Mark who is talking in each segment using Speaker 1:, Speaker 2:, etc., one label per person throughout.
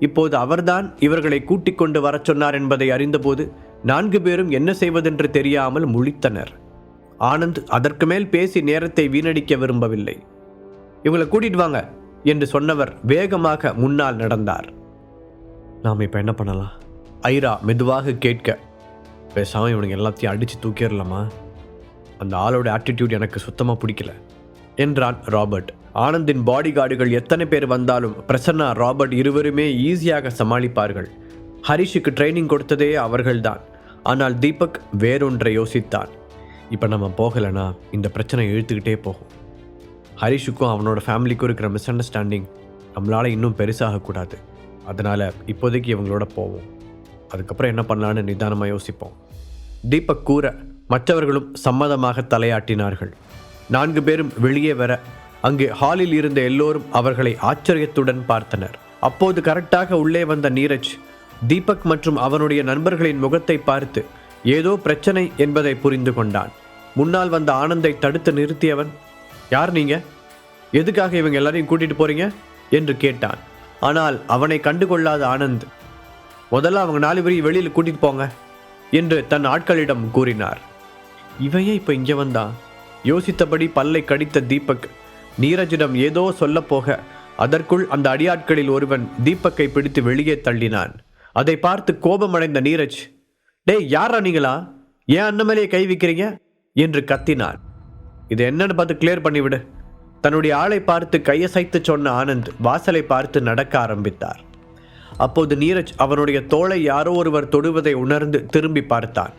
Speaker 1: இப்போது அவர்தான் இவர்களை கூட்டிக் கொண்டு வரச் சொன்னார் என்பதை அறிந்தபோது நான்கு பேரும் என்ன செய்வதென்று தெரியாமல் முழித்தனர். ஆனந்த் அதற்கு மேல் பேசி நேரத்தை வீணடிக்க விரும்பவில்லை. இவங்களை கூட்டிட்டு வாங்க என்று சொன்னவர் வேகமாக முன்னால் நடந்தார். நாம் இப்போ என்ன பண்ணலாம்? ஐரா மெதுவாக கேட்க பேசாமல் இவனுங்க எல்லாத்தையும் அடித்து தூக்கிடலாமா? அந்த ஆளோட ஆட்டிடியூட் எனக்கு சுத்தமாக பிடிக்கல என்றான் ராபர்ட். ஆனந்தின் பாடி கார்டுகள் எத்தனை பேர் வந்தாலும் பிரசன்னா ராபர்ட் இருவருமே ஈஸியாக சமாளிப்பார்கள். ஹரிஷுக்கு ட்ரைனிங் கொடுத்ததே அவர்கள்தான். ஆனால் தீபக் வேறொன்றை யோசித்தான். இப்போ நம்ம போகலைன்னா இந்த பிரச்சனை இழுத்துக்கிட்டே போகும். ஹரிஷுக்கும் அவனோட ஃபேமிலிக்கும் இருக்கிற மிஸ் அண்டர்ஸ்டாண்டிங் நம்மளால் இன்னும் பெருசாகக்கூடாது அதனால் இப்போதைக்கு இவங்களோட போவோம். அதுக்கப்புறம் என்ன பண்ணலான்னு நிதானமாக யோசிப்போம். தீபக் கூற மற்றவர்களும் சம்மதமாக தலையாட்டினார்கள். நான்கு பேரும் வெளியே வர அங்கு ஹாலில் இருந்த எல்லோரும் அவர்களை ஆச்சரியத்துடன் பார்த்தனர். அப்போது கரெக்டாக உள்ளே வந்த நீரஜ் தீபக் மற்றும் அவனுடைய நண்பர்களின் முகத்தை பார்த்து ஏதோ பிரச்சனை என்பதை புரிந்து கொண்டான். முன்னால் வந்த ஆனந்தை தடுத்து நிறுத்தியவன் யார் நீங்க? எதுக்காக இவங்க எல்லாரையும் கூட்டிட்டு போறீங்க? என்று கேட்டான். ஆனால் அவனை கண்டுகொள்ளாத ஆனந்த் முதல்ல அவங்க நாலு பேரையும் வெளியில் கூட்டிட்டு போங்க என்று தன் ஆட்களிடம் கூறினார். இவையே இப்போ இங்கே வந்தான் யோசித்தபடி பல்லை கடித்த தீபக் நீரஜிடம் ஏதோ சொல்லப்போக அதற்குள் அந்த அடியாட்களில் ஒருவன் தீபக்கை பிடித்து வெளியே தள்ளினான். அதை பார்த்து கோபமடைந்த நீரஜ் டேய் யாரா நீங்களா? ஏன் அண்ணமலையை கை வைக்கிறீங்க? என்று கத்தினான். இது என்னன்னு பார்த்து கிளியர் பண்ணிவிடு. தன்னுடைய ஆளை பார்த்து கையசைத்து சொன்ன ஆனந்த் வாசலை பார்த்து நடக்க ஆரம்பித்தார். அப்போது நீரஜ் அவனுடைய தோளை யாரோ ஒருவர் தொடுவதை உணர்ந்து திரும்பி பார்த்தான்.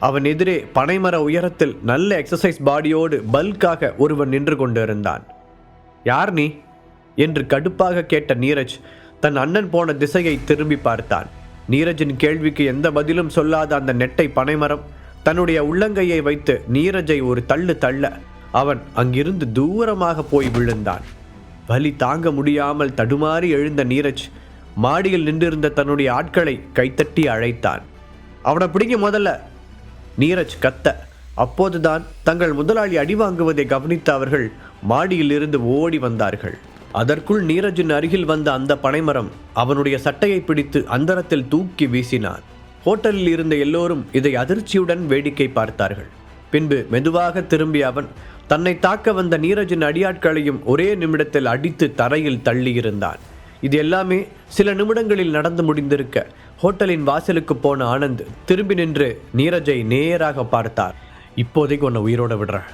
Speaker 1: அவன் எதிரே பனைமர உயரத்தில் நல்ல எக்ஸசைஸ் பாடியோடு பல்காக ஒருவன் நின்று கொண்டிருந்தான். யார் நீ? என்று கடுப்பாக கேட்ட நீரஜ் தன் அண்ணன் போன திசையை திரும்பி பார்த்தான். நீரஜின் கேள்விக்கு எந்த பதிலும் சொல்லாத அந்த நெட்டை பனைமரம் தன்னுடைய உள்ளங்கையை வைத்து நீரஜை ஒரு தள்ளு தள்ள அவன் அங்கிருந்து தூரமாக போய் விழுந்தான். வலி தாங்க முடியாமல் தடுமாறி எழுந்த நீரஜ் மாடியில் நின்றிருந்த தன்னுடைய ஆட்களை கைத்தட்டி அழைத்தான். அவனை பிடிங்க முதல்ல நீரஜ் கத்த. அப்போதுதான் தங்கள் முதலாளி அடி வாங்குவதை கவனித்த அவர்கள் மாடியில் இருந்து ஓடி வந்தார்கள். அதற்குள் நீரஜின் அருகில் வந்த அந்த பனைமரம் அவனுடைய சட்டையை பிடித்து அந்தரத்தில் தூக்கி வீசினான் ஹோட்டலில் இருந்த எல்லோரும் இதை அதிர்ச்சியுடன் வேடிக்கை பார்த்தார்கள். பின்பு மெதுவாக திரும்பிய அவன் தன்னை தாக்க வந்த நீரஜின் அடியாட்களையும் ஒரே நிமிடத்தில் அடித்து தரையில் தள்ளியிருந்தான். இது எல்லாமே சில நிமிடங்களில் நடந்து முடிந்திருக்க ஹோட்டலின் வாசலுக்கு போன ஆனந்த் திரும்பி நின்று நீரஜை நேராக பார்த்தார். இப்போதைக்கு உன்னை உயிரோட விடுறேன்.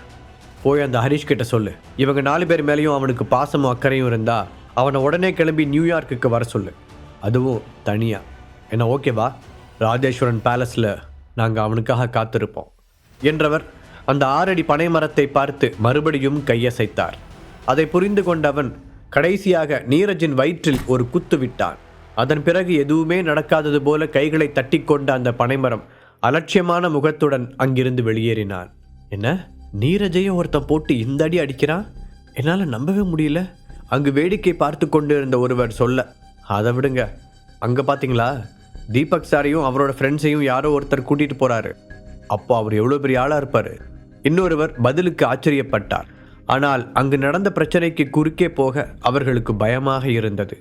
Speaker 1: போய் அந்த ஹரிஷ் கிட்ட சொல்லு. இவங்க நாலு பேர் மேலேயும் அவனுக்கு பாசமும் அக்கறையும் இருந்தா அவனை உடனே கிளம்பி நியூயார்க்குக்கு வர சொல்லு. அதுவும் தனியா. என்ன ஓகேவா ராஜேஸ்வரன் பேலஸில் நாங்கள் அவனுக்காக காத்திருப்போம். என்றவர் அந்த ஆறடி பனை மரத்தை பார்த்து மறுபடியும் கையசைத்தார். அதை புரிந்து கொண்டவன் கடைசியாக நீரஜின் வயிற்றில் ஒரு குத்து விட்டான். அதன் பிறகு எதுவுமே நடக்காதது போல கைகளை தட்டிக்கொண்ட அந்த பனைமரம் அலட்சியமான முகத்துடன் அங்கிருந்து வெளியேறினான். என்ன? நீரஜையும் ஒருத்தன் போட்டு இந்த அடி அடிக்கிறான் என்னால் நம்பவே முடியல. அங்கு வேடிக்கை பார்த்து கொண்டு இருந்த ஒருவர் சொல்ல அதை விடுங்க. அங்கே பார்த்தீங்களா தீபக் சாரையும் அவரோட ஃப்ரெண்ட்ஸையும் யாரோ ஒருத்தர் கூட்டிகிட்டு போகிறாரு அப்போ அவர் எவ்வளோ பெரிய ஆளாக இருப்பார்? இன்னொருவர் பதிலுக்கு ஆச்சரியப்பட்டார். ஆனால் அங்கு நடந்த பிரச்சனைக்கு குறுக்கே போக அவர்களுக்கு பயமாக இருந்தது.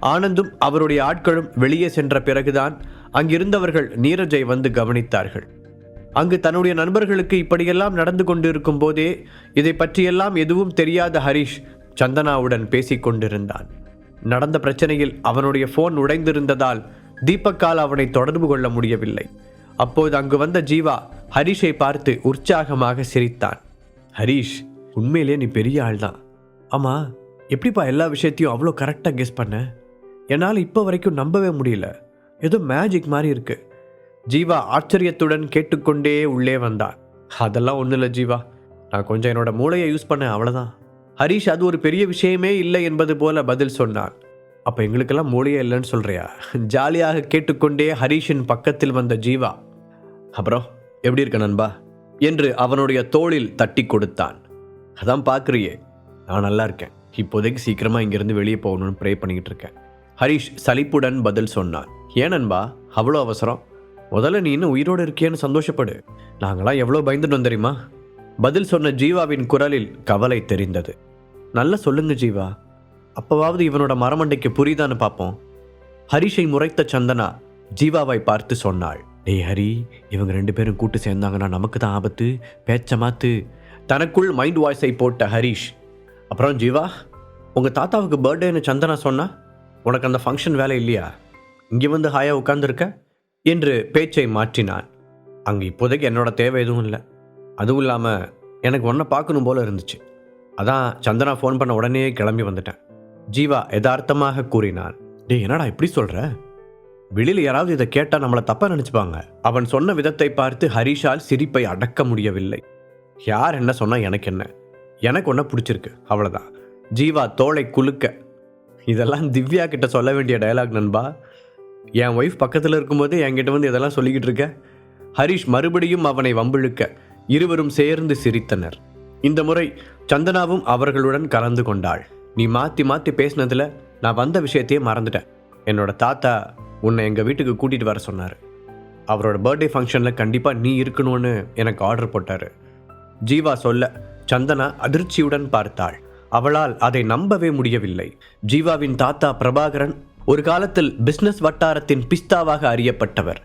Speaker 1: ஆனந்தும் அவருடைய ஆட்களும் வெளியே சென்ற பிறகுதான் அங்கிருந்தவர்கள் நீரஜை வந்து கவனித்தார்கள். அங்கு தன்னுடைய நண்பர்களுக்கு இப்படியெல்லாம் நடந்து கொண்டிருக்கும் போதே இதை பற்றியெல்லாம் எதுவும் தெரியாத ஹரிஷ் சந்தனாவுடன் பேசிக் கொண்டிருந்தான். நடந்த பிரச்சனையில் அவனுடைய ஃபோன் உடைந்திருந்ததால் தீபக்கால் அவனை தொடர்பு கொள்ள முடியவில்லை. அப்போது அங்கு வந்த ஜீவா ஹரிஷை பார்த்து உற்சாகமாக சிரித்தான். ஹரிஷ் உண்மையிலே நீ பெரிய ஆள் தான் ஆமாம் எப்படிப்பா எல்லா விஷயத்தையும் அவ்வளோ கரெக்டாக கெஸ் பண்ண? என்னால் இப்போ வரைக்கும் நம்பவே முடியல. ஏதோ மேஜிக் மாதிரி இருக்குது ஜீவா ஆச்சரியத்துடன் கேட்டுக்கொண்டே உள்ளே வந்தான் அதெல்லாம் ஒன்றும் இல்லை ஜீவா. நான் கொஞ்சம் என்னோட மூளையை யூஸ் பண்ணேன் அவ்வளோதான் ஹரிஷ் அது ஒரு பெரிய விஷயமே இல்லை என்பது போல பதில் சொன்னான் அப்போ எங்களுக்கெல்லாம் மூளையே இல்லைன்னு சொல்கிறியா ஜாலியாக கேட்டுக்கொண்டே ஹரிஷின் பக்கத்தில் வந்த ஜீவா அப்புறம் எப்படி இருக்க நண்பா? என்று அவனுடைய தோளில் தட்டி கொடுத்தான். அதான் பார்க்குறியே நான் நல்லா இருக்கேன். இப்போதைக்கு சீக்கிரமாக இங்கேருந்து வெளியே போகணும்னு ப்ரே பண்ணிக்கிட்டு இருக்கேன். ஹரிஷ் சலிப்புடன் பதில் சொன்னான் ஏன் நண்பா? அவ்வளோ அவசரம். முதல்ல நீ இன்னும் உயிரோடு இருக்கியேன்னு சந்தோஷப்படு. நாங்களாம் எவ்வளோ பயந்துட்டு தெரியுமா? பதில் சொன்ன ஜீவாவின் குரலில் கவலை தெரிந்தது. நல்லா சொல்லுங்க ஜீவா. அப்போவாவது இவனோட மரமண்டைக்கு புரியுதான்னு பார்ப்போம். ஹரிஷை முறைத்த சந்தனா ஜீவாவை பார்த்து சொன்னாள். டேய் ஹரி இவங்க ரெண்டு பேரும் கூட்டு சேர்ந்தாங்கன்னா நமக்கு தான் ஆபத்து. பேச்ச மாத்து. தனக்குள் மைண்ட் வாய்ஸை போட்ட ஹரிஷ் அப்புறம் ஜீவா உங்கள் தாத்தாவுக்கு பர்த்டேன்னு சந்தனா சொன்னா உனக்கு அந்த ஃபங்க்ஷன் வேலை இல்லையா? இங்கே வந்து ஹாயாக உட்காந்துருக்க என்று பேச்சை மாற்றினான். அங்கே இப்போதைக்கு என்னோட தேவை எதுவும் இல்லை. அதுவும் இல்லாமல் எனக்கு ஒன்றை பார்க்கணும் போல இருந்துச்சு. அதான் சந்தனா ஃபோன் பண்ண உடனே கிளம்பி வந்துட்டேன். ஜீவா யதார்த்தமாக கூறினான் டே என்னடா இப்படி சொல்கிற வெளியில் யாராவது இதை கேட்டால் நம்மளை தப்பாக நினச்சிப்பாங்க. அவன் சொன்ன விதத்தை பார்த்து ஹரிஷால் சிரிப்பை அடக்க முடியவில்லை. யார் என்ன சொன்னால் எனக்கு என்ன? எனக்கு ஒன்றை பிடிச்சிருக்கு. அவ்வளோதான் ஜீவா தோளை குலுக்க. இதெல்லாம் திவ்யா கிட்ட சொல்ல வேண்டிய டயலாக் நண்பா. என் ஒய்ஃப் பக்கத்தில் இருக்கும்போது என்கிட்ட வந்து இதெல்லாம் சொல்லிக்கிட்டு இருக்க? ஹரிஷ் மறுபடியும் அவனை வம்பிழுக்க இருவரும் சேர்ந்து சிரித்தனர். இந்த முறை சந்தனாவும் அவர்களுடன் கலந்து கொண்டாள். நீ மாற்றி மாற்றி பேசினதுல நான் வந்த விஷயத்தையே மறந்துட்டேன். என்னோட தாத்தா உன்னை எங்கள் வீட்டுக்கு கூட்டிகிட்டு வர சொன்னார். அவரோட பர்த்டே ஃபங்க்ஷனில் கண்டிப்பாக நீ இருக்கணும்னு எனக்கு ஆர்டர் போட்டார். ஜீவா சொல்ல சந்தனா அதிர்ச்சியுடன் பார்த்தாள். அவளால் அதை நம்பவே முடியவில்லை. ஜீவாவின் தாத்தா பிரபாகரன் ஒரு காலத்தில் பிஸ்னஸ் வட்டாரத்தின் பிஸ்தாவாக அறியப்பட்டவர்.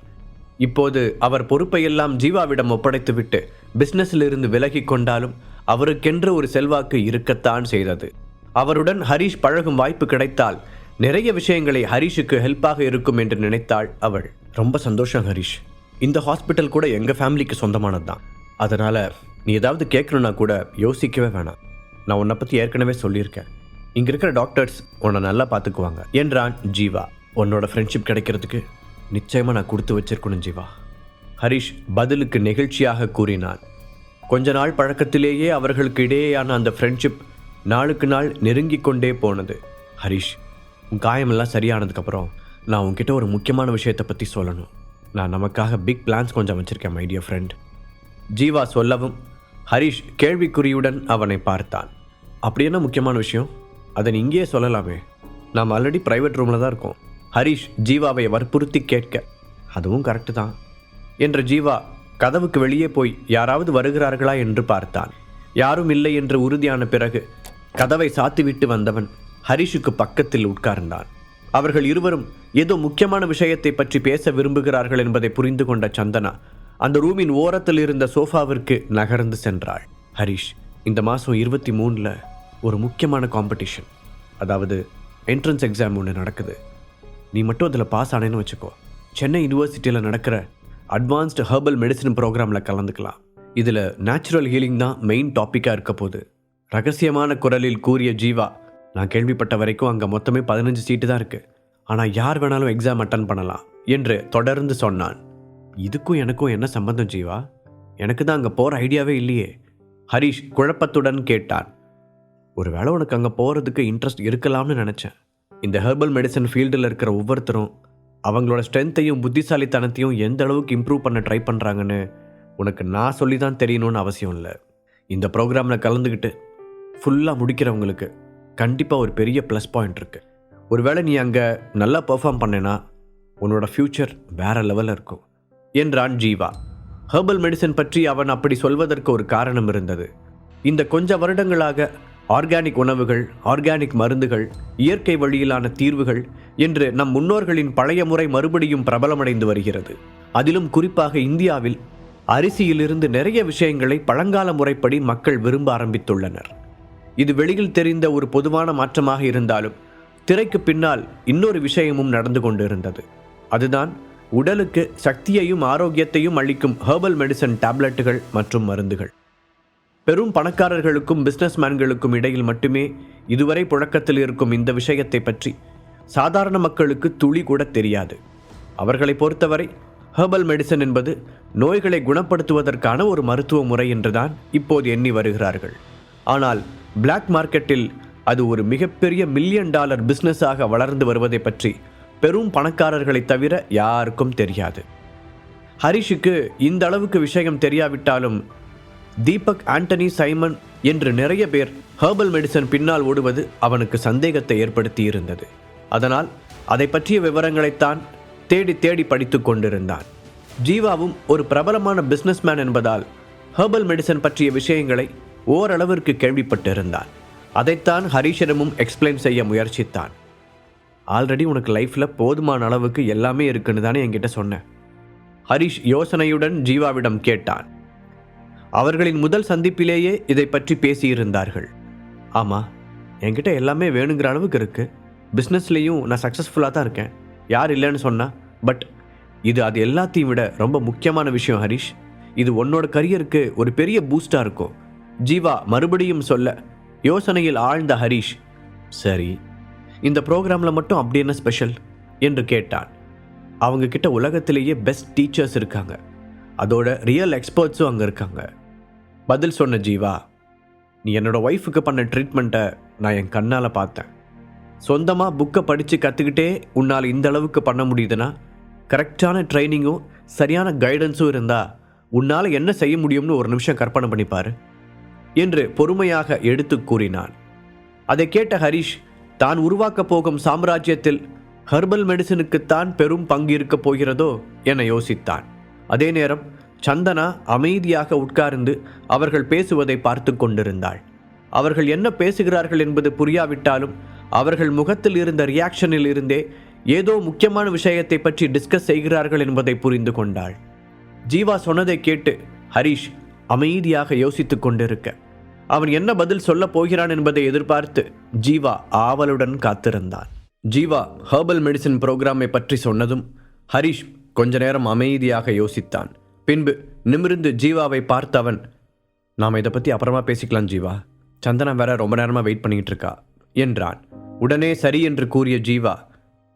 Speaker 1: இப்போது அவர் பொறுப்பையெல்லாம் ஜீவாவிடம் ஒப்படைத்துவிட்டு பிஸ்னஸிலிருந்து இருந்து விலகி கொண்டாலும் அவருக்கென்று ஒரு செல்வாக்கு இருக்கத்தான் செய்தது. அவருடன் ஹரீஷ் பழகும் வாய்ப்பு கிடைத்தால் நிறைய விஷயங்களை ஹரீஷுக்கு ஹெல்ப்பாக இருக்கும் என்று நினைத்தாள் அவள். ரொம்ப சந்தோஷம் ஹரீஷ். இந்த ஹாஸ்பிட்டல் கூட எங்கள் ஃபேமிலிக்கு சொந்தமானது தான் அதனால் நீ ஏதாவது கேட்கணுன்னா கூட யோசிக்கவே வேணாம். நான் உன்னை பற்றி ஏற்கனவே சொல்லியிருக்கேன். இங்கே இருக்கிற டாக்டர்ஸ் உன்னை நல்லா பார்த்துக்குவாங்க. என்றான் ஜீவா. உன்னோட ஃப்ரெண்ட்ஷிப் கிடைக்கிறதுக்கு நிச்சயமாக நான் கொடுத்து வச்சிருக்கணும் ஜீவா. ஹரிஷ் பதிலுக்கு நெகிழ்ச்சியாக கூறினான். கொஞ்ச நாள் பழக்கத்திலேயே அவர்களுக்கு இடையேயான அந்த ஃப்ரெண்ட்ஷிப் நாளுக்கு நாள் நெருங்கி கொண்டே போனது. ஹரிஷ் உன் காயமெல்லாம் சரியானதுக்கப்புறம் நான் உன்கிட்ட ஒரு முக்கியமான விஷயத்தை பற்றி சொல்லணும். நான் நமக்காக பிக் பிளான்ஸ் கொஞ்சம் வச்சுருக்கேன் மைடிய ஃப்ரெண்ட் ஜீவா சொல்லவும் ஹரிஷ் கேள்விக்குறியுடன் அவனை பார்த்தான். அப்படி என்ன முக்கியமான விஷயம்? அதை நீ இங்கேயே சொல்லலாமே. நாம் ஆல்ரெடி ப்ரைவேட் ரூமில் தான் இருக்கோம். ஹரிஷ் ஜீவாவை வற்புறுத்தி கேட்க அதுவும் கரெக்டு தான். என்ற ஜீவா கதவுக்கு வெளியே போய் யாராவது வருகிறார்களா என்று பார்த்தான். யாரும் இல்லை என்று உறுதியான பிறகு கதவை சாத்திவிட்டு வந்தவன் ஹரிஷுக்கு பக்கத்தில் உட்கார்ந்தான். அவர்கள் இருவரும் ஏதோ முக்கியமான விஷயத்தை பற்றி பேச விரும்புகிறார்கள் என்பதை புரிந்து கொண்ட சந்தனா அந்த ரூமின் ஓரத்தில் இருந்த சோஃபாவிற்கு நகர்ந்து சென்றாள். ஹரிஷ் இந்த மாதம் இருபத்தி மூணில் ஒரு முக்கியமான காம்படிஷன் அதாவது என்ட்ரன்ஸ் எக்ஸாம் ஒன்று நடக்குது. நீ மட்டும் அதில் பாஸ் ஆனேன்னு வச்சுக்கோ. சென்னை யூனிவர்சிட்டியில் நடக்கிற அட்வான்ஸ்டு ஹெர்பல் மெடிசன் ப்ரோக்ராமில் கலந்துக்கலாம். இதில் நேச்சுரல் ஹீலிங் தான் மெயின் டாப்பிக்காக இருக்க போகுது. ரகசியமான குரலில் கூறிய ஜீவா நான் கேள்விப்பட்ட வரைக்கும் அங்கே மொத்தமே பதினஞ்சு சீட்டு தான் இருக்குது ஆனால் யார் வேணாலும் எக்ஸாம் அட்டன் பண்ணலாம் என்று தொடர்ந்து சொன்னான். இதுக்கும் எனக்கும் என்ன சம்பந்தம் ஜீவா? எனக்கு தான் அங்கே போகிற ஐடியாவே இல்லையே. ஹரிஷ் குழப்பத்துடன் கேட்டான். ஒரு வேளை உனக்கு அங்கே போகிறதுக்கு இன்ட்ரெஸ்ட் இருக்கலாம்னு நினச்சேன். இந்த ஹெர்பல் மெடிசன் ஃபீல்டில் இருக்கிற ஒவ்வொருத்தரும் அவங்களோட ஸ்ட்ரென்த்தையும் புத்திசாலித்தனத்தையும் எந்த அளவுக்கு இம்ப்ரூவ் பண்ண ட்ரை பண்ணுறாங்கன்னு உனக்கு நான் சொல்லி தான் தெரியணும்னு அவசியம் இல்லை. இந்த ப்ரோக்ராமில் கலந்துக்கிட்டு ஃபுல்லாக முடிக்கிறவங்களுக்கு கண்டிப்பாக ஒரு பெரிய ப்ளஸ் பாயிண்ட் இருக்குது ஒருவேளை நீ அங்கே நல்லா பெர்ஃபார்ம் பண்ணேன்னா உன்னோட ஃப்யூச்சர் வேற லெவலில் இருக்கும். என்றான் ஜீவா. ஹெர்பல் மெடிசன் பற்றி அவன் அப்படி சொல்வதற்கு ஒரு காரணம் இருந்தது. இந்த கொஞ்ச வருடங்களாக ஆர்கானிக் உணவுகள் ஆர்கானிக் மருந்துகள் இயற்கை வழியிலான தீர்வுகள் என்று நம் முன்னோர்களின் பழைய முறை மறுபடியும் பிரபலமடைந்து வருகிறது. அதிலும் குறிப்பாக இந்தியாவில் அரிசியிலிருந்து நிறைய விஷயங்களை பழங்கால முறைப்படி மக்கள் விரும்ப ஆரம்பித்துள்ளனர். இது வெளியில் தெரிந்த ஒரு பொதுவான மாற்றமாக இருந்தாலும் திரைக்கு பின்னால் இன்னொரு விஷயமும் நடந்து கொண்டிருந்தது. அதுதான் உடலுக்கு சக்தியையும் ஆரோக்கியத்தையும் அளிக்கும் ஹெர்பல் மெடிசன் டேப்லெட்டுகள் மற்றும் மருந்துகள். பெரும் பணக்காரர்களுக்கும் பிசினஸ்மேன்களுக்கும் இடையில் மட்டுமே இதுவரை புழக்கத்தில் இருக்கும் இந்த விஷயத்தை பற்றி சாதாரண மக்களுக்கு துளி கூட தெரியாது. அவர்களை பொறுத்தவரை ஹெர்பல் மெடிசன் என்பது நோய்களை குணப்படுத்துவதற்கான ஒரு மருத்துவ முறை என்றுதான் இப்போது எண்ணி வருகிறார்கள். ஆனால் பிளாக் மார்க்கெட்டில் அது ஒரு மிகப்பெரிய மில்லியன் டாலர் பிஸ்னஸாக வளர்ந்து வருவதை பற்றி பெரும் பணக்காரர்களை தவிர யாருக்கும் தெரியாது. ஹரிஷுக்கு இந்த அளவுக்கு விஷயம் தெரியாவிட்டாலும் தீபக் ஆண்டனி சைமன் என்று நிறைய பேர் ஹெர்பல் மெடிசன் பின்னால் ஓடுவது அவனுக்கு சந்தேகத்தை ஏற்படுத்தி இருந்தது அதனால் அதை பற்றிய விவரங்களைத்தான் தேடி தேடி படித்து கொண்டிருந்தான். ஜீவாவும் ஒரு பிரபலமான பிஸ்னஸ்மேன் என்பதால் ஹெர்பல் மெடிசன் பற்றிய விஷயங்களை ஓரளவிற்கு கேள்விப்பட்டிருந்தான். அதைத்தான் ஹரிஷனிடமும் எக்ஸ்பிளைன் செய்ய முயற்சித்தான். ஆல்ரெடி உனக்கு லைஃப்பில் போதுமான அளவுக்கு எல்லாமே இருக்குன்னு தானே என்கிட்ட சொன்னேன் ஹரிஷ் யோசனையுடன் ஜீவாவிடம் கேட்டான். அவர்களின் முதல் சந்திப்பிலேயே இதை பற்றி பேசியிருந்தார்கள். ஆமாம் என்கிட்ட எல்லாமே வேணுங்கிற அளவுக்கு இருக்குது பிஸ்னஸ்லேயும் நான் சக்ஸஸ்ஃபுல்லாக தான் இருக்கேன். யார் இல்லைன்னு சொன்னால் பட் இது அது எல்லாத்தையும் விட ரொம்ப முக்கியமான விஷயம் ஹரிஷ். இது உன்னோட கரியருக்கு ஒரு பெரிய பூஸ்டாக இருக்கும். ஜீவா மறுபடியும் சொல்ல யோசனையில் ஆழ்ந்த ஹரிஷ் சரி இந்த ப்ரோக்ராமில் மட்டும் அப்படி என்ன ஸ்பெஷல்? என்று கேட்டான். அவங்க கிட்ட உலகத்திலேயே பெஸ்ட் டீச்சர்ஸ் இருக்காங்க. அதோட ரியல் எக்ஸ்பர்ட்ஸும் அங்கே இருக்காங்க. பதில் சொன்ன ஜீவா நீ என்னோட ஒய்ஃபுக்கு பண்ண ட்ரீட்மெண்ட்டை நான் என் கண்ணால் பார்த்தேன். சொந்தமாக புக்கை படித்து கற்றுக்கிட்டே உன்னால் இந்த அளவுக்கு பண்ண முடியுதுன்னா கரெக்டான ட்ரைனிங்கும் சரியான கைடன்ஸும் இருந்தால் உன்னால் என்ன செய்ய முடியும்னு ஒரு நிமிஷம் கற்பனை பண்ணிப்பார் என்று பொறுமையாக எடுத்து கூறினான். அதை கேட்ட ஹரிஷ் தான் உருவாக்கப் போகும் சாம்ராஜ்யத்தில் ஹெர்பல் மெடிசனுக்குத்தான் பெரும் பங்கு இருக்கப் போகிறதோ? என யோசித்தான். அதே நேரம் சந்தனா அமைதியாக உட்கார்ந்து அவர்கள் பேசுவதை பார்த்து கொண்டிருந்தாள். அவர்கள் என்ன பேசுகிறார்கள் என்பது புரியாவிட்டாலும் அவர்கள் முகத்தில் இருந்த ரியாக்ஷனில் இருந்தே ஏதோ முக்கியமான விஷயத்தை பற்றி டிஸ்கஸ் செய்கிறார்கள் என்பதை புரிந்து கொண்டாள். ஜீவா சொன்னதை கேட்டு ஹரிஷ் அமைதியாக யோசித்துக் கொண்டிருக்க அவன் என்ன பதில் சொல்லப் போகிறான் என்பதை எதிர்பார்த்து ஜீவா ஆவலுடன் காத்திருந்தான். ஜீவா ஹெர்பல் மெடிசின் புரோகிராமை பற்றி சொன்னதும் ஹரிஷ் கொஞ்ச நேரம் அமைதியாக யோசித்தான். பின்பு நிமிர்ந்து ஜீவாவை பார்த்தவன் நாம் இதை பற்றி அப்புறமா பேசிக்கலாம் ஜீவா. சந்தனா வேற ரொம்ப நேரமாக வெயிட் பண்ணிட்டு இருக்கா என்றான். உடனே சரி என்று கூறிய ஜீவா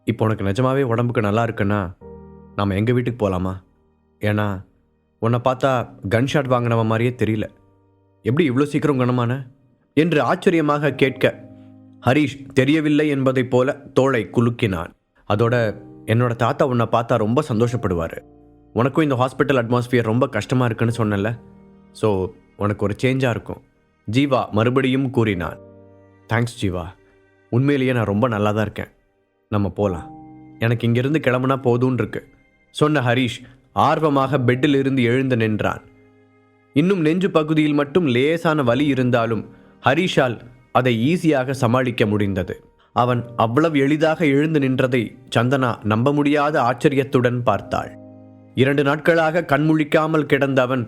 Speaker 1: இப்போ உனக்கு நிஜமாவே உடம்புக்கு நல்லா இருக்குன்னா நாம் எங்கள் வீட்டுக்கு போகலாமா ஏன்னா உன்னை பார்த்தா கன் ஷாட் வாங்கினவ மாதிரியே தெரியல. எப்படி இவ்வளோ சீக்கிரம் குணமான? என்று ஆச்சரியமாக கேட்க ஹரீஷ் தெரியவில்லை என்பதைப் போல தோளை குலுக்கினான். அதோட என்னோட தாத்தா உன்னை பார்த்தா ரொம்ப சந்தோஷப்படுவார். உனக்கும் இந்த ஹாஸ்பிட்டல் அட்மாஸ்ஃபியர் ரொம்ப கஷ்டமாக இருக்குன்னு சொன்னல ஸோ உனக்கு ஒரு சேஞ்சாக இருக்கும். ஜீவா மறுபடியும் கூறினான் தேங்க்ஸ் ஜீவா. உண்மையிலேயே நான் ரொம்ப நல்லா தான் இருக்கேன். நம்ம போகலாம் எனக்கு இங்கிருந்து கிளம்புனா போதும்னு இருக்கு சொன்ன ஹரீஷ் ஆர்வமாக பெட்டில் இருந்து எழுந்து நின்றான். இன்னும் நெஞ்சு பகுதியில் மட்டும் லேசான வலி இருந்தாலும் ஹரிஷால் அதை ஈஸியாக சமாளிக்க முடிந்தது. அவன் அவ்வளவு எளிதாக எழுந்து நின்றதை சந்தனா நம்ப முடியாத ஆச்சரியத்துடன் பார்த்தாள். இரண்டு நாட்களாக கண்முழிக்காமல் கிடந்த அவன்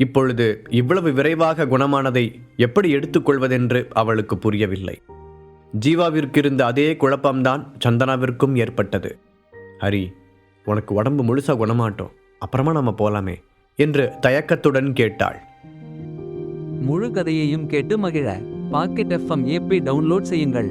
Speaker 1: இப்பொழுது இவ்வளவு விரைவாக குணமானதை எப்படி எடுத்துக்கொள்வதென்று அவளுக்கு புரியவில்லை. ஜீவாவிற்கு இருந்த அதே குழப்பம்தான் சந்தனாவிற்கும் ஏற்பட்டது. ஹரி உனக்கு உடம்பு முழுசா குணமாட்டோம். அப்புறமா நம்ம போலாமே என்று தயக்கத்துடன் கேட்டாள்.
Speaker 2: முழு கதையையும் கேட்டு மகிழ. பாக்கெட் எஃப்எம் ஏபி டவுன்லோட் செய்யுங்கள்.